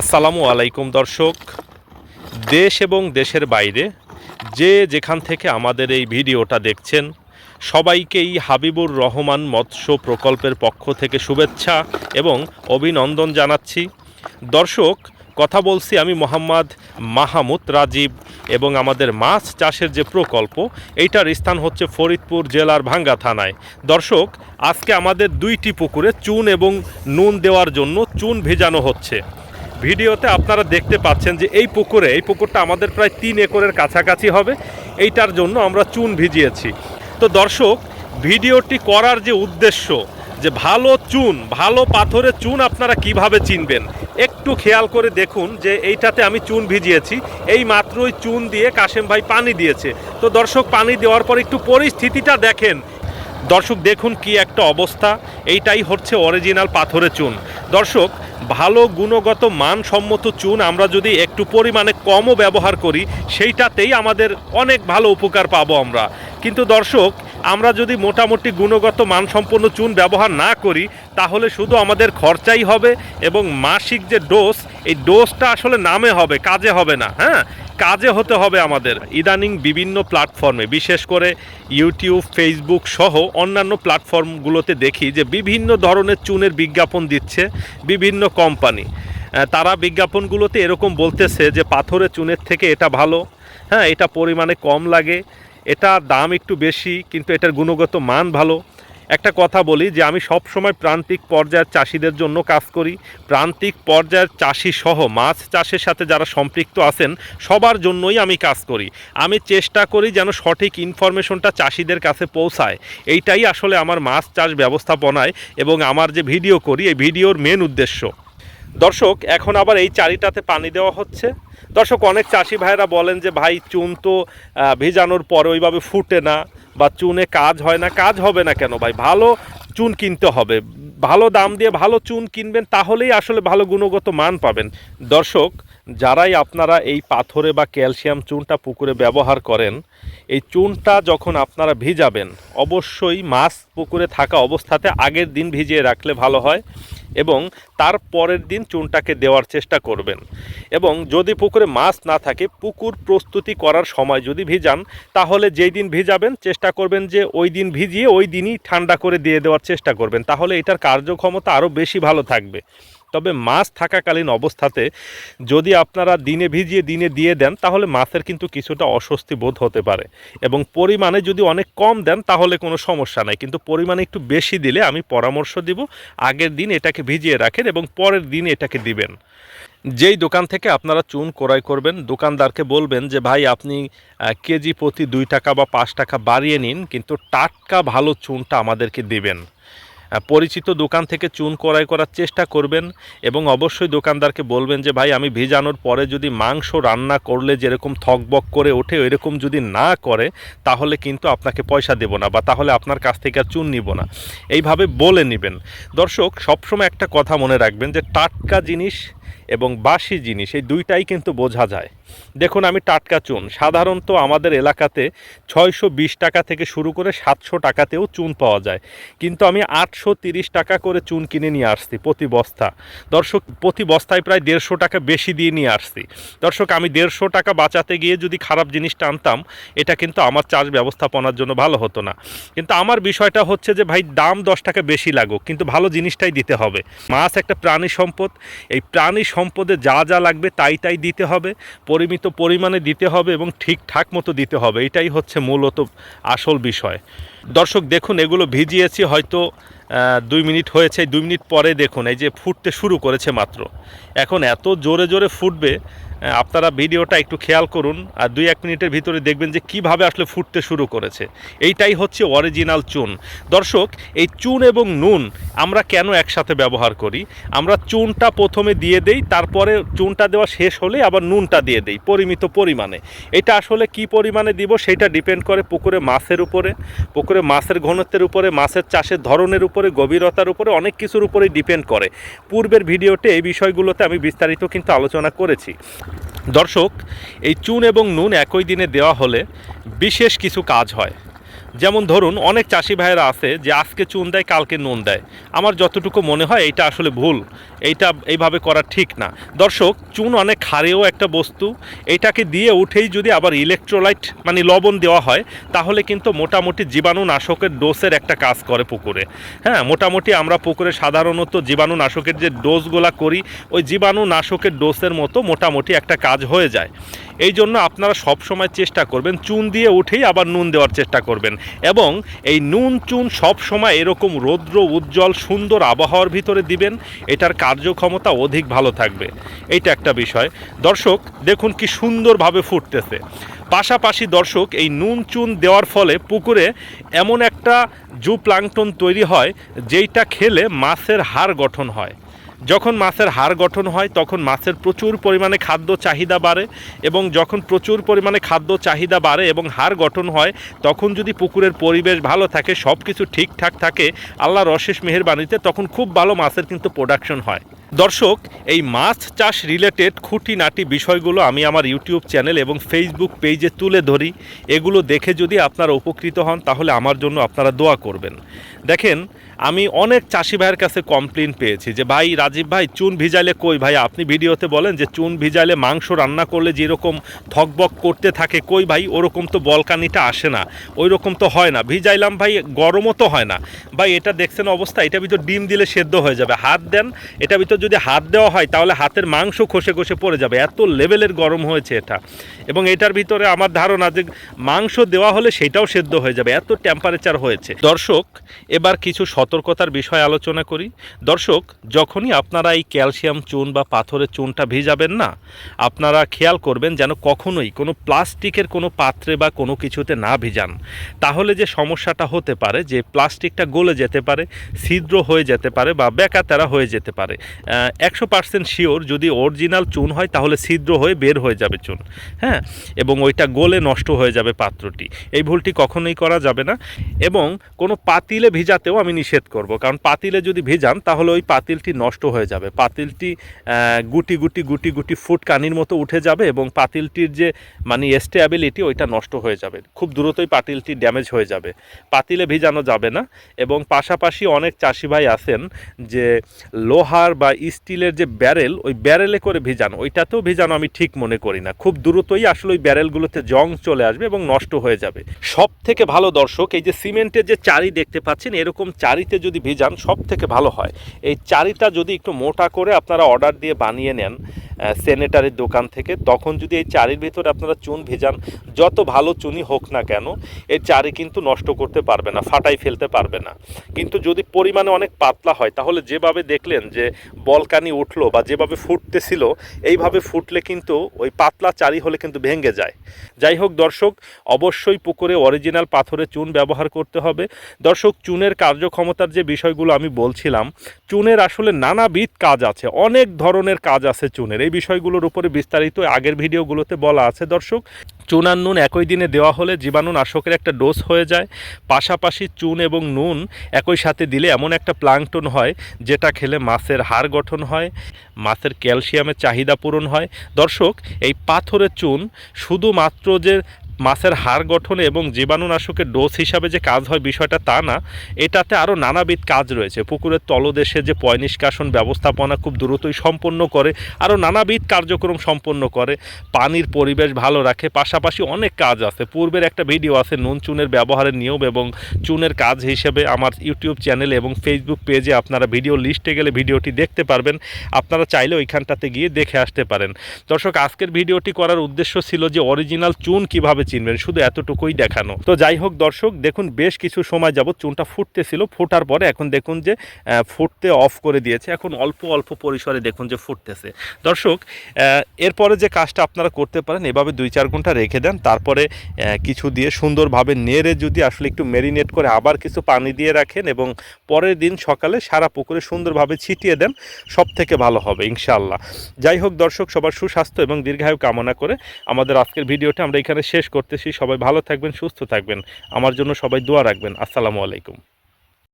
আসসালামু আলাইকুম, দর্শক। দেশ এবং দেশের বাইরে যে যেখান থেকে আমাদের এই ভিডিওটা দেখছেন, সবাইকেই হাবিবুর রহমান মৎস্য প্রকল্পের পক্ষ থেকে শুভেচ্ছা এবং অভিনন্দন জানাচ্ছি। দর্শক, কথা বলছি আমি মোহাম্মদ মাহমুদ রাজীব এবং আমাদের মাছ চাষের যে প্রকল্প, এইটার স্থান হচ্ছে ফরিদপুর জেলার ভাঙ্গা থানায়। দর্শক, আজকে আমাদের দুইটি পুকুরে চুন এবং নুন দেওয়ার জন্য চুন ভেজানো হচ্ছে। ভিডিওতে আপনারা দেখতে পাচ্ছেন যে এই পুকুরে, এই পুকুরটা আমাদের প্রায় তিন একরের কাছাকাছি হবে। এইটার জন্য আমরা চুন ভিজিয়েছি। তো দর্শক, ভিডিওটি করার যে উদ্দেশ্য, যে ভালো চুন, ভালো পাথরে চুন আপনারা কীভাবে চিনবেন, একটু খেয়াল করে দেখুন যে এইটাতে আমি চুন ভিজিয়েছি। এই মাত্রই চুন দিয়ে কাশেম ভাই পানি দিয়েছে। তো দর্শক, পানি দেওয়ার পর একটু পরিস্থিতিটা দেখেন। দর্শক, দেখুন কি একটা অবস্থা। এইটাই হচ্ছে অরিজিনাল পাথরের চুন। দর্শক, ভালো গুণগত মানসম্মত চুন আমরা যদি একটু পরিমাণে কমও ব্যবহার করি, সেইটাতেই আমাদের অনেক ভালো উপকার পাবো আমরা। কিন্তু দর্শক, আমরা যদি মোটামুটি গুণগত মানসম্পন্ন চুন ব্যবহার না করি, তাহলে শুধু আমাদের খরচাই হবে এবং মাসিক যে ডোজ এই ডোজটা আসলে নামে হবে, কাজে হবে না হ্যাঁ? কাজে হতে হবে আমাদের। ইদানিং বিভিন্ন প্ল্যাটফর্মে, বিশেষ করে ইউটিউব, ফেসবুক সহ অন্যান্য প্ল্যাটফর্মগুলোতে দেখি যে বিভিন্ন ধরনের চুনের বিজ্ঞাপন দিচ্ছে বিভিন্ন কোম্পানি। তারা বিজ্ঞাপনগুলোতে এরকম বলতেছে যে পাথরের চুনের থেকে এটা ভালো হ্যাঁ এটা পরিমাণে কম লাগে, এটা দাম একটু বেশি, কিন্তু এটার গুণগত মান ভালো। একটা কথা বলি যে আমি সব সময় প্রান্তিক পর্যায়ের চাষিদের জন্য কাজ করি। প্রান্তিক পর্যায়ের চাষি সহ মাছ চাষের সাথে যারা সম্পৃক্ত আছেন, সবার জন্যই আমি কাজ করি। আমি চেষ্টা করি যেন সঠিক ইনফরমেশনটা চাষিদের কাছে পৌঁছায়। এইটাই আসলে আমার মাছ চাষ ব্যবস্থাপনায় এবং আমার যে ভিডিও করি, এই ভিডিওর মেন উদ্দেশ্য। দর্শক, এখন আবার এই চারিটাতে পানি দেওয়া হচ্ছে। দর্শক, অনেক চাষি ভাইরা বলেন যে, ভাই, চুন তো ভেজানোর পরে ওইভাবে ফুটে না। বা চুনে কাজ হয় না, কাজ হবে না কেন ভাই? ভালো চুন কিনতে হবে। ভালো দাম দিয়ে ভালো চুন কিনবেন, তাহলেই আসলে ভালো গুণগত মান পাবেন। দর্শক, যারাই আপনারা এই পাথরে বা ক্যালসিয়াম চুনটা পুকুরে ব্যবহার করেন, এই চুনটা যখন আপনারা ভিজাবেন, অবশ্যই মাছ পুকুরে থাকা অবস্থাতে আগের দিন ভিজিয়ে রাখলে ভালো হয়। এবং তার পরের দিন চুনটাকে দেওয়ার চেষ্টা করবেন। এবং যদি পুকুরে মাছ না থাকে, পুকুর প্রস্তুতি করার সময় যদি ভিজান, তাহলে যেই দিন ভিজাবেন, চেষ্টা করবেন যে ওই দিন ভিজিয়ে ওই দিনই ঠান্ডা করে দিয়ে দেওয়ার চেষ্টা করবেন। তাহলে এটার কার্যক্ষমতা আরও বেশি ভালো থাকবে। তবে মাছ থাকাকালীন অবস্থাতে যদি আপনারা দিনে ভিজিয়ে দিনে দিয়ে দেন, তাহলে মাছের কিন্তু কিছুটা অস্বস্তি বোধ হতে পারে। এবং পরিমাণে যদি অনেক কম দেন, তাহলে কোনো সমস্যা নাই। কিন্তু পরিমাণে একটু বেশি দিলে আমি পরামর্শ দিব, আগের দিন এটাকে ভিজিয়ে রাখেন এবং পরের দিন এটাকে দিবেন। যেই দোকান থেকে আপনারা চুন ক্রয় করবেন, দোকানদারকে বলবেন যে, ভাই, আপনি কেজি প্রতি দুই টাকা বা পাঁচ টাকা বাড়িয়ে নিন, কিন্তু টাটকা ভালো চুনটা আমাদেরকে দিবেন। পরিচিত দোকান থেকে চুন ক্রয় করার চেষ্টা করবেন এবং অবশ্যই দোকানদারকে বলবেন যে, ভাই, আমি ভিজানোর পরে যদি মাংস রান্না করলে যেরকম থকবক করে ওঠে এরকম যদি না করে, তাহলে কিন্তু আপনাকে পয়সা দেব না বা তাহলে আপনার কাছ থেকে আর চুন নিব না। এইভাবে বলে নেবেন। দর্শক, সবসময় একটা কথা মনে রাখবেন যে, টাটকা জিনিস এবং বাসি জিনিস, এই দুইটাই কিন্তু বোঝা যায়। দেখুন, আমি টাটকা চুন। সাধারণত আমাদের এলাকাতে ছয়শো বিশ টাকা থেকে শুরু করে সাতশো টাকাতেও চুন পাওয়া যায়। কিন্তু আমি আটশো টাকা করে চুন কিনে নিয়ে আসছি প্রতি বস্তা। দর্শক, প্রতি বস্তায় প্রায় দেড়শো টাকা বেশি দিয়ে নিয়ে আসছি। দর্শক, আমি দেড়শো টাকা বাঁচাতে গিয়ে যদি খারাপ জিনিসটা আনতাম, এটা কিন্তু আমার চাষ ব্যবস্থাপনার জন্য ভালো হতো না। কিন্তু আমার বিষয়টা হচ্ছে যে, ভাই, দাম দশ টাকা বেশি লাগুক, কিন্তু ভালো জিনিসটাই দিতে হবে। মাছ একটা প্রাণী সম্পদ। এই প্রাণী সম্পদে যা যা লাগবে, তাই তাই দিতে হবে। পরিমিত পরিমাণে দিতে হবে এবং ঠিকঠাক মতো দিতে হবে। এটাই হচ্ছে মূলত আসল বিষয়। দর্শক, দেখুন, এগুলো ভিজিয়েছি, হয়তো দুই মিনিট হয়েছে দুই মিনিট পরে দেখুন, এই যে ফুটতে শুরু করেছে মাত্র। এখন এত জোরে জোরে ফুটবে আপনারা ভিডিওটা একটু খেয়াল করুন আর দুই এক মিনিটের ভিতরে দেখবেন যে কীভাবে আসলে ফুটতে শুরু করেছে। এইটাই হচ্ছে অরিজিনাল চুন। দর্শক, এই চুন এবং নুন আমরা কেন একসাথে ব্যবহার করি? আমরা চুনটা প্রথমে দিয়ে দেই, তারপরে চুনটা দেওয়া শেষ হলে আবার নুনটা দিয়ে দেই, পরিমিত পরিমাণে। এটা আসলে কি পরিমাণে দিব, সেটা ডিপেন্ড করে পুকুরে মাছের উপরে, পুকুরে মাছের ঘনত্বের উপরে, মাছের চাষের ধরনের উপরে গভীরতার উপরে, অনেক কিছুর উপরে ডিপেন্ড করে। পূর্বের ভিডিওতে এই বিষয়গুলোতে আমি বিস্তারিত কিন্তু আলোচনা করেছি। দর্শক, এই চুন এবং নুন একই দিনে দেওয়া হলে বিশেষ কিছু কাজ হয়। যেমন ধরুন, অনেক চাষি ভাইয়েরা আছে যে আজকে চুন দেয়, কালকে নুন দেয়। আমার যতটুকু মনে হয় এটা আসলে ভুল। এইটা এইভাবে করা ঠিক না। দর্শক, চুন অনেক ক্ষারেও একটা বস্তু। এটাকে দিয়ে উঠেই যদি আবার ইলেকট্রোলাইট মানে লবণ দেওয়া হয়, তাহলে কিন্তু মোটামুটি জীবাণুনাশকের ডোসের একটা কাজ করে পুকুরে। হ্যাঁ মোটামুটি আমরা পুকুরে সাধারণত জীবাণুনাশকের যে ডোজগুলা করি, ওই জীবাণুনাশকের ডোসের মতো মোটামুটি একটা কাজ হয়ে যায়। এই জন্য আপনারা সব সময় চেষ্টা করবেন, চুন দিয়ে উঠেই আবার নুন দেওয়ার চেষ্টা করবেন। এবং এই নুন, চুন সব সময় এরকম রৌদ্র, উজ্জ্বল, সুন্দর আবহাওয়ার ভিতরে দিবেন, এটার কার্যক্ষমতা অধিক ভালো থাকবে। এইটা একটা বিষয়। দর্শক, দেখুন কি সুন্দরভাবে ফুটতেছে। পাশাপাশি দর্শক, এই নুন, চুন দেওয়ার ফলে পুকুরে এমন একটা জু প্লাংটন তৈরি হয়, যেইটা খেলে মাছের হাড় গঠন হয়। যখন মাছের হাড় গঠন হয়, তখন মাছের প্রচুর পরিমাণে খাদ্য চাহিদা বাড়ে এবং যখন প্রচুর পরিমাণে খাদ্য চাহিদা বাড়ে এবং হাড় গঠন হয়, তখন যদি পুকুরের পরিবেশ ভালো থাকে সব কিছু ঠিকঠাক থাকে, আল্লাহর অশেষ মেহেরবানিতে, তখন খুব ভালো মাছের কিন্তু প্রোডাকশন হয়। দর্শক, এই মাছ চাষ রিলেটেড খুঁটিনাটি বিষয়গুলো আমি আমার ইউটিউব চ্যানেল এবং ফেসবুক পেজে তুলে ধরি। এগুলো দেখে যদি আপনারা উপকৃত হন, তাহলে আমার জন্য আপনারা দোয়া করবেন। দেখেন, আমি অনেক চাষি ভাইয়ের কাছে কমপ্লেন পেয়েছি যে, ভাই রাজীব ভাই, চুন ভিজাইলে কই? ভাই, আপনি ভিডিওতে বলেন যে, চুন ভিজাইলে মাংস রান্না করলে যেরকম থকবক করতে থাকে, কই ভাই? ওরকম তো বলকানিটা আসে না। ওই রকম তো হয় না। ভিজাইলাম ভাই, গরমও তো হয় না। ভাই, এটা দেখছেন অবস্থা এটা ভিতর ডিম দিলে সেদ্ধ হয়ে যাবে। হাত দেন এটা ভিতর যদি হাত দেওয়া হয়, তাহলে হাতের মাংস খসে খসে পড়ে যাবে। এত লেভেলের গরম হয়েছে এটা। এবং এটার ভিতরে আমার ধারণা যে মাংস দেওয়া হলে সেটাও সেদ্ধ হয়ে যাবে। এত টেম্পারেচার হয়েছে। দর্শক, এবার কিছু সতর্কতার বিষয় আলোচনা করি। দর্শক, যখনই আপনারা এই ক্যালসিয়াম চুন বা পাথরের চুনটা ভিজাবেন না, আপনারা খেয়াল করবেন যেন কখনোই কোনো প্লাস্টিকের কোনো পাত্রে বা কোনো কিছুতে না ভিজান। তাহলে যে সমস্যাটা হতে পারে, যে প্লাস্টিকটা গলে যেতে পারে, ছিদ্র হয়ে যেতে পারে বা বেকাতেরা হয়ে যেতে পারে। একশো পার্সেন্ট শিওর যদি অরিজিনাল চুন হয়, তাহলে ছিদ্র হয়ে বের হয়ে যাবে চুন হ্যাঁ? এবং ওইটা গলে নষ্ট হয়ে যাবে পাত্রটি। এই ভুলটি কখনোই করা যাবে না। এবং কোনো পাতিলে ভিজাতেও আমি নিষেধ করব, কারণ পাতিলে যদি ভিজান, তাহলে ওই পাতিলটি নষ্ট হয়ে যাবে। পাতিলটি গুটি গুটি গুটি গুটি ফুট কানির মতো উঠে যাবে এবং পাতিলটির যে মানে স্টেবিলিটি ওইটা নষ্ট হয়ে যাবে। খুব দ্রুতই পাতিলটি ড্যামেজ হয়ে যাবে। পাতিলে ভিজানো যাবে না। এবং পাশাপাশি অনেক চাষি ভাই আছেন যে, লোহার বা স্টিলের যে ব্যারেল, ওই ব্যারেলে করে ভিজানো, ওইটাতেও ভিজানো আমি ঠিক মনে করি না। খুব দ্রুতই আসলে ওই ব্যারেলগুলোতে জং চলে আসবে এবং নষ্ট হয়ে যাবে। সব থেকে ভালো দর্শক, এই যে সিমেন্টের যে চারি দেখতে পাচ্ছেন, এরকম চারিতে যদি ভিজান সব থেকে ভালো হয়। এই চারিটা যদি একটু মোটা করে আপনারা অর্ডার দিয়ে বানিয়ে নেন সেনেটারির দোকান থেকে, তখন যদি এই চারির ভিতরে আপনারা চুন ভেজান, যত ভালো চুনি হোক না কেন এই চারি কিন্তু নষ্ট করতে পারবে না, ফাটাই ফেলতে পারবে না। কিন্তু যদি পরিমাণে অনেক পাতলা হয়, তাহলে যেভাবে দেখলেন যে বলকানি উঠল বা যেভাবে ফুটতেছিল, এইভাবে ফুটলে কিন্তু ওই পাতলা চারি হলে কিন্তু ভেঙে যায়। যাই হোক দর্শক, অবশ্যই পুকুরে অরিজিনাল পাথরে চুন ব্যবহার করতে হবে। দর্শক, চুনের কার্যক্ষমতার যে বিষয়গুলো আমি বলছিলাম, চুনের আসলে নানাবিধ কাজ আছে, অনেক ধরনের কাজ আছে চুনের। এই বিষয়গুলোর উপরে বিস্তারিত আগের ভিডিওগুলোতে বলা আছে। দর্শক চুন আর নুন একই দিনে দেওয়া হলে জীবাণু জীবাণুনাশকের একটা ডোজ হয়ে যায়। পাশাপাশি চুন এবং নুন একই সাথে দিলে এমন একটা প্লাংটন হয়, যেটা খেলে মাছের হাড় গঠন হয়, মাছের ক্যালসিয়ামের চাহিদা পূরণ হয়। দর্শক, এই পাথরের চুন শুধুমাত্র যে মাছের হাড় গঠনে এবং জীবাণুনাশকের ডোজ হিসাবে যে কাজ হয় বিষয়টা তা না, এটাতে আরও নানাবিধ কাজ রয়েছে। পুকুরের তলদেশে যে পয় নিষ্কাশন ব্যবস্থাপনা খুব দ্রুতই সম্পন্ন করে আরও নানাবিধ কার্যক্রম সম্পন্ন করে, পানির পরিবেশ ভালো রাখে, পাশাপাশি অনেক কাজ আছে। পূর্বের একটা ভিডিও আছে, নুন চুনের ব্যবহারের নিয়ম এবং চুনের কাজ হিসেবে আমার ইউটিউব চ্যানেলে এবং ফেসবুক পেজে আপনারা ভিডিও লিস্টে গেলে ভিডিওটি দেখতে পারবেন। আপনারা চাইলে ওইখানটাতে গিয়ে দেখে আসতে পারেন। দর্শক, আজকের ভিডিওটি করার উদ্দেশ্য ছিল যে অরিজিনাল চুন কীভাবে চিনবেন, শুধু এতটুকুই দেখানো। তো যাই হোক দর্শক, দেখুন বেশ কিছু সময় যাবত চুনটা ফুটতেছিল, ফোটার পরে এখন দেখুন যে ফুটতে অফ করে দিয়েছে। এখন অল্প অল্প পরিসরে দেখুন যে ফুটতেছে। দর্শক এরপরে যে কাজটা আপনারা করতে পারেন, এভাবে দুই, চার ঘণ্টা রেখে দেন। তারপরে কিছু দিয়ে সুন্দরভাবে নেড়ে যদি আসলে একটু মেরিনেট করে আবার কিছু পানি দিয়ে রাখেন এবং পরের দিন সকালে সারা পুকুরে সুন্দরভাবে ছিটিয়ে দেন সব থেকে ভালো হবে, ইনশাআল্লাহ। যাই হোক দর্শক, সবার সুস্বাস্থ্য এবং দীর্ঘায়ু কামনা করে আমাদের আজকের ভিডিওটা আমরা এখানে শেষ করতেছি। সবাই ভালো থাকবেন সুস্থ থাকবেন। আমার জন্য সবাই দোয়া রাখবেন। আসসালামু আলাইকুম।